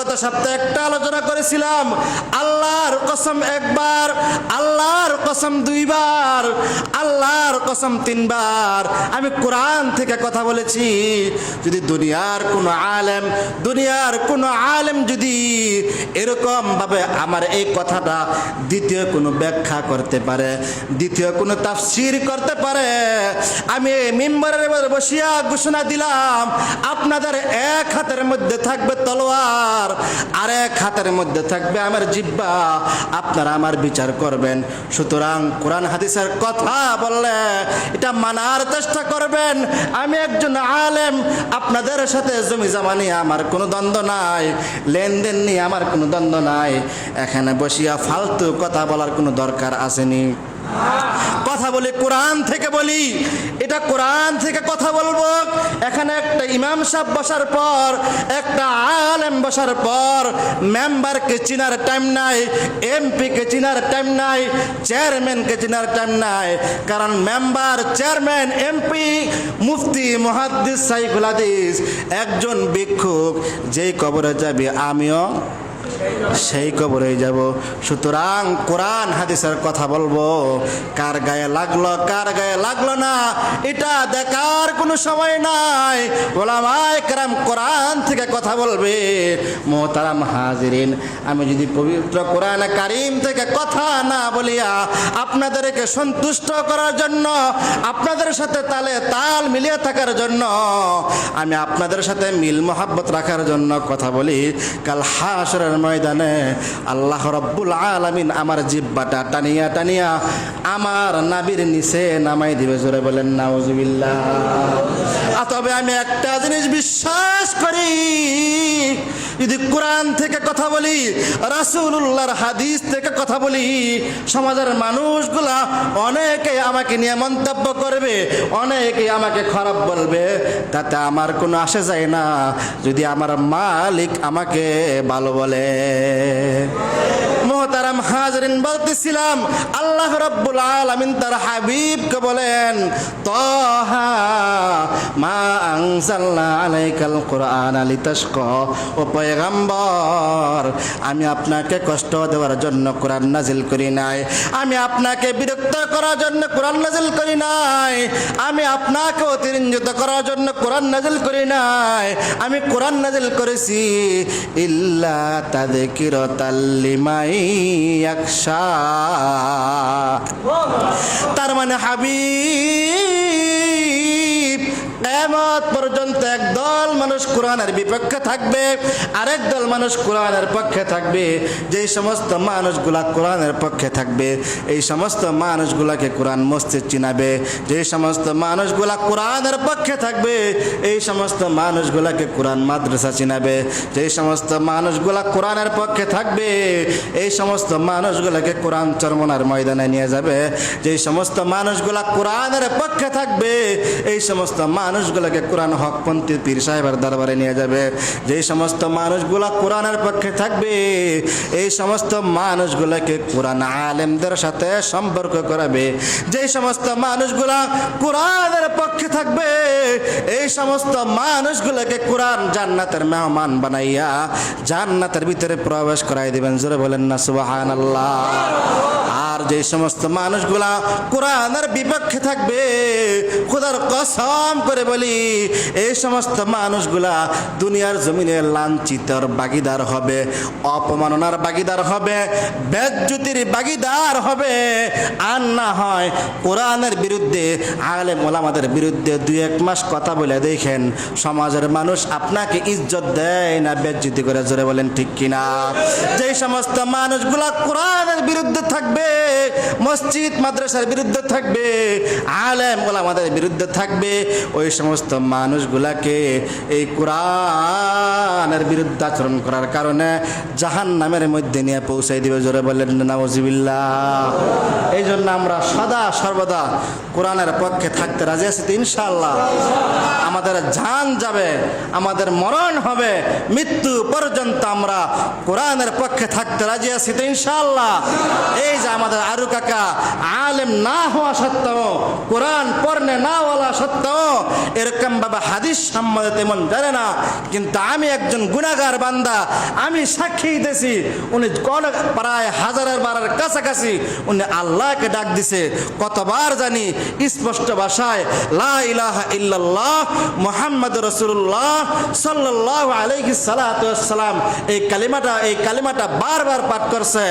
গত সপ্তাহে একটা আলোচনা করেছিলাম, আল্লাহর কসম একবার, আল্লাহর কসম দুইবার, আল্লাহর কসম তিনবার। আমি কোরআন থেকে কথা বলেছি, যদি দুনিয়ার কোনো আলেম, দুনিয়ার কোনো আলেম যদি এরকম ভাবে আমার এই কথাটা দ্বিতীয় কোনো ব্যাখ্যা করতে পারে, দ্বিতীয় কোনো তাফসির করতে পারে, আমি মেম্বারের বসিয়া ঘোষণা দিলাম, আপনাদের এক হাতের মধ্যে থাকবে তলোয়ার আর এক হাতের মধ্যে থাকবে আমার জিব্বা। আপনারা আমার বিচার করবেন। সুতরাং কোরআন হাদিসের কথা বললে এটা মানার চেষ্টা করবেন। আমি একজন আলেম, আপনাদের সাথে জমি জামা নিয়ে আমার কোনো দ্বন্দ্ব নাই। লেনদেন নিয়ে আমার কোনো দ্বন্দ্ব নাই। এখানে বসিয়া ফালতু কথা বলার কোনো দরকার আসেনি। কথা বলি কোরআন থেকে বলি, এটা কোরআন থেকে কথা বলব। এখানে একটা ইমাম সাহেব বসার পর, একটা আলেম বসার পর, মেম্বারকে চিনার টাইম নাই, এমপিকে চিনার টাইম নাই চেয়ারম্যানকে চিনার টাইম নাই, কারণ মেম্বার চেয়ারম্যান এমপি, মুফতি, মহাদ্দিস, সাইফুল হাদিস, একজন ভিক্ষুক, যেই কবরে যাবে আমিও সেই কবরে যাব। সুতরাং কোরআন হাদিসের কথা বলব। কার গায়ে লাগল, কার গায়ে লাগল না, এটা দেখার কোনো সময় নাই। ওলামায় কারাম কোরআন থেকে কথা বলবে। মোহতারাম হাজিরিন, আমি যদি পবিত্র কোরআন কারিম থেকে কথা না বলিয়া আপনাদেরকে সন্তুষ্ট করার জন্য, আপনাদের সাথে তালে তাল মিলিয়ে থাকার জন্য, আমি আপনাদের সাথে মিল মোহাব্বত রাখার জন্য কথা বলি। কাল হাসরের ময়দানে আল্লাহ রব্বুল আলমিন আমার জিব্বাটা টানিয়া টানিয়া আমার নাবির নিচে নামাই দিবে, জোরে বলেন নাউজুবিল্লা তবে আমি একটা জিনিস বিশ্বাস করি যদি কোরআন থেকে কথা বলি, রাসূলুল্লাহর হাদিস থেকে কথা বলি, সমাজের মানুষগুলা অনেকে আমাকে নিয়ে মন্তব্য করবে, অনেকে আমাকে খারাপ বলবে, তাতে আমার কোনো আসে যায় না। যদি আমার মালিক আমাকে ভালো বলে। মোহতারাম হাজরিন, বলতেছিলাম, আল্লাহ রব্বুল আলামিন তার হাবিবকে বলেন, তহা মা আনজালনা আলাইকাল কোরআন লিতাশকা ও পয়গাম্বর, আমি আপনাকে কষ্ট দেওয়ার জন্য কোরআন নাজিল করি নাই। আমি আপনাকে বিরক্ত করার জন্য কোরআন নাজিল করি নাই। আমি আপনাকে অতিরঞ্জিত করার জন্য কোরআন নাজিল করি নাই। আমি কোরআন নাজিল করেছি। ইল্লা তাদেকিরতাল লিমাই ইয়াকশা তার মানে হাবিব এমত পর্যন্ত একদল মানুষ কোরআনের বিপক্ষে থাকবে, আরেক দল মানুষ কোরআনের পক্ষে থাকবে। যেই সমস্ত মানুষগুলা কোরআনের পক্ষে থাকবে, এই সমস্ত মানুষগুলাকে কোরআন মসজিদ চিনাবে। যেই সমস্ত মানুষগুলা কোরআনের পক্ষে থাকবে, এই সমস্ত মানুষগুলাকে কোরআন মাদ্রাসা চিনাবে। যেই সমস্ত মানুষগুলা কোরআনের পক্ষে থাকবে, এই সমস্ত মানুষগুলাকে কোরআন চরমনার ময়দানে নিয়ে যাবে। যেই সমস্ত মানুষগুলা কোরআনের পক্ষে থাকবে, এই সমস্ত মানুষগুলোকে কোরআন হকপন্থী পীর সাহেবের দরবারে নিয়ে যাবে। যেই সমস্ত মানুষগুলা কোরআনের পক্ষে থাকবে, এই সমস্ত মানুষগুলোকে কোরআন আলেমদের সাথে সম্পর্ক করাবে। যেই সমস্ত মানুষগুলা কোরআনের পক্ষে থাকবে, এই সমস্ত মানুষগুলোকে কোরআন জান্নাতের মেহমান বানাইয়া জান্নাতের ভিতরে প্রবেশ করাই দিবেন। জোরে বলেন না সুবাহান আল্লাহ আর যে সমস্ত মানুষগুলা কোরআনের বিপক্ষে থাকবে, খোদার কসম করে বলি, এই সমস্ত মানুষগুলা দুনিয়ার জমিনে লাঞ্ছিতর বাগিদার হবে, অপমাননার বাগিদার হবে, বেজ্জুতির বাগিদার হবে। আর না হয় কোরআনের বিরুদ্ধে, আলেম ওলামাদের বিরুদ্ধে দুই এক মাস কথা বলে দেখেন, সমাজের মানুষ আপনাকে ইজ্জত দেয় না বেজ্জুতি করে জোরে বলেন ঠিক কিনা? যেই সমস্ত মানুষগুলা কোরআনের বিরুদ্ধে থাকবে মসজিদ মাদ্রাসার বিরুদ্ধে থাকবে, আলেম ওলামাদের বিরুদ্ধে থাকবে। ওই সমস্ত মানুষগুলাকে এই কোরআনের বিরুদ্ধে আচরণ করার কারণে জাহান নামের মধ্যে নিয়ে পৌঁছাই দিবে, জোরে বললেন নামজিবিল্লা এই জন্য আমরা সদা সর্বদা কোরআনের পক্ষে থাকতে রাজি আছি তো ইনশাল্লাহ আমাদের জান যাবে, আমাদের মরণ হবে, মৃত্যু পর্যন্ত আমরা কোরআনের পক্ষে থাকতে রাজি আছি তো ইনশাল্লাহ এই যে আমাদের আমাদের আরু কাকা, আলেম না হওয়া সত্ত্বেও, কোরআন পড়নে না বলা সত্ত্বেও, এরকম ভাবে হাদিস সম্বন্ধে তেমন জানে না। কিন্তু আমি একজন গুণাগার বান্দা, আমি সাক্ষী দিতেছি, উনি প্রায় হাজারের বারের কাছাকাছি, উনি আল্লাহকে ডাক দিছে। কতবার জানি স্পষ্ট ভাষায়, লা ইলাহা ইল্লাল্লাহ মুহাম্মদ রাসূলুল্লাহ সাল্লাল্লাহু আলাইহি সালাম এই কালিমাটা এই কালিমাটা বারবার পাঠ করছে।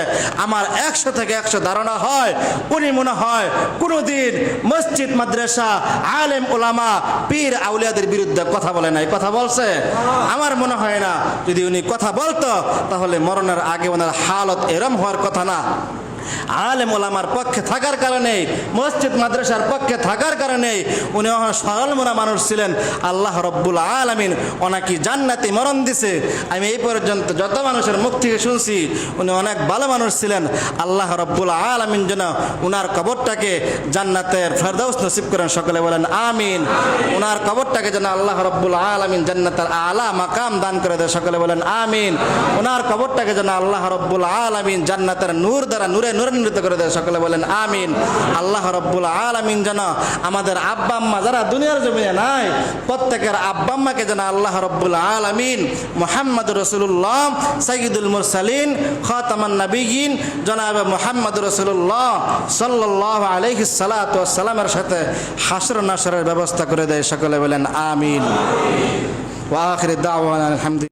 আমার একশো থেকে একশো ধারণা হয়। উনি মনে হয় কোনোদিন মসজিদ, মাদ্রাসা, আলেম ওলামা পীর, আউলিয়াদের বিরুদ্ধে কথা বলে নাই। কথা বলছে? আমার মনে হয় না। যদি উনি কথা বলতো, তাহলে মরণের আগে ওনার হালত এরম হওয়ার কথা না। আলেম ওলামার পক্ষে থাকার কারণে, মসজিদ মাদ্রাসার পক্ষে থাকার কারণে, উনি সরল মনা মানুষ ছিলেন। আল্লাহ রব্বুল আলমিন ওনাকে জান্নাতি মরণ দিছে। আমি এই পর্যন্ত যত মানুষের মুখ থেকে শুনছি, উনি অনেক ভালো মানুষ ছিলেন। আল্লাহ রব্বুল আলমিন যেন উনার কবরটাকে জান্নাতের ফেরদাউস নসিব করেন সকলে বলেন, আমিন। উনার কবরটাকে যেন আল্লাহ রব্বুল আলমিন জান্নাতের আলা মাকাম দান করে দেয় সকলে বলেন, আমিন। উনার কবরটাকে যেন আল্লাহ রব্বুল আলমিন জান্নাতের নূর দ্বারা, নূরে নূরান্বিত করে দেয়। সকলে বলেন, আমিন। আল্লাহ রব্বুল আলমিন যেন আমাদের আব্বা আম্মা যারা দুনিয়ার জমিনে নাই, প্রত্যেকের আব্বা আম্মাকে যেন আল্লাহ রব্বুল আলমিন মোহাম্মদ রসুল্লাহ সাইদুল মুরসালিন, খাতামান নবীন জনাব মোহাম্মদ রসুল্লাহ সাল্লাহ আলহি সালাতামের সাথে হাসর নাসরের ব্যবস্থা করে দেয়। সকলে বলেন, আমিন। ওয়াখির দাওয়ান আলহামদুলিল্লাহ।